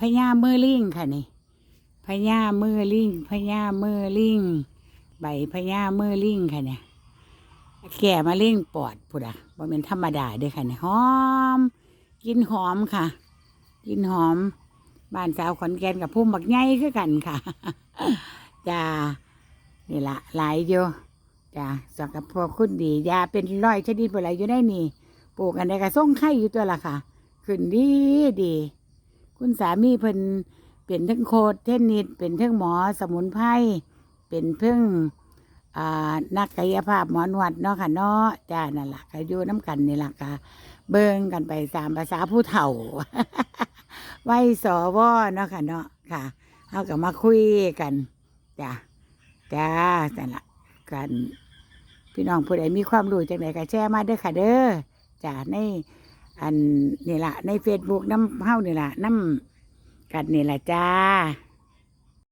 พญาเมือลิงค่ะนี่พญาเมือลิงพญาเมือลิงใบพญาเมือลิงค่ะเนี่ยแก่มาเล่งปอดพุดอะบ่เป็นธรรมดาเด้อค่ะเนี่ยหอม กินหอมค่ะ กินหอมบ้านสาวขอนแก่นกับพุ่มบักไงคือกันค่ะจ้านี่ละหลายอยู่จ้าสำกับพวกคุณดียาเป็นร้อยชนิดอะไรอยู่ได้นี่ปลูกอันใดก็ส่งไข่อยู่ตัวละค่ะ ขึ้นดีดี คุณสามีเพิ่นเป็นทั้งโคดเทนนิสเป็นทั้งหมอสมุนไพรเป็นเพิ่งอ่านักกายภาพหมอนวดเนาะค่ะเนาะจ้านั่นล่ะก็อยู่น้ำกันนี่ล่ะค่ะเบิ่งกันไปตามภาษาผู้เฒ่าไว้สอวอเนาะค่ะเนาะค่ะเอาก็มาคุยกันจ้าจ้านั่นล่ะกันพี่น้องผู้ใดมีความรู้จังไดก็แชร์มาเด้อค่ะเด้อจ้าใน อันนี่ละในเฟซบุ๊กน้ำเฮ้านี่ละน้ำกัดนี่ละจ้า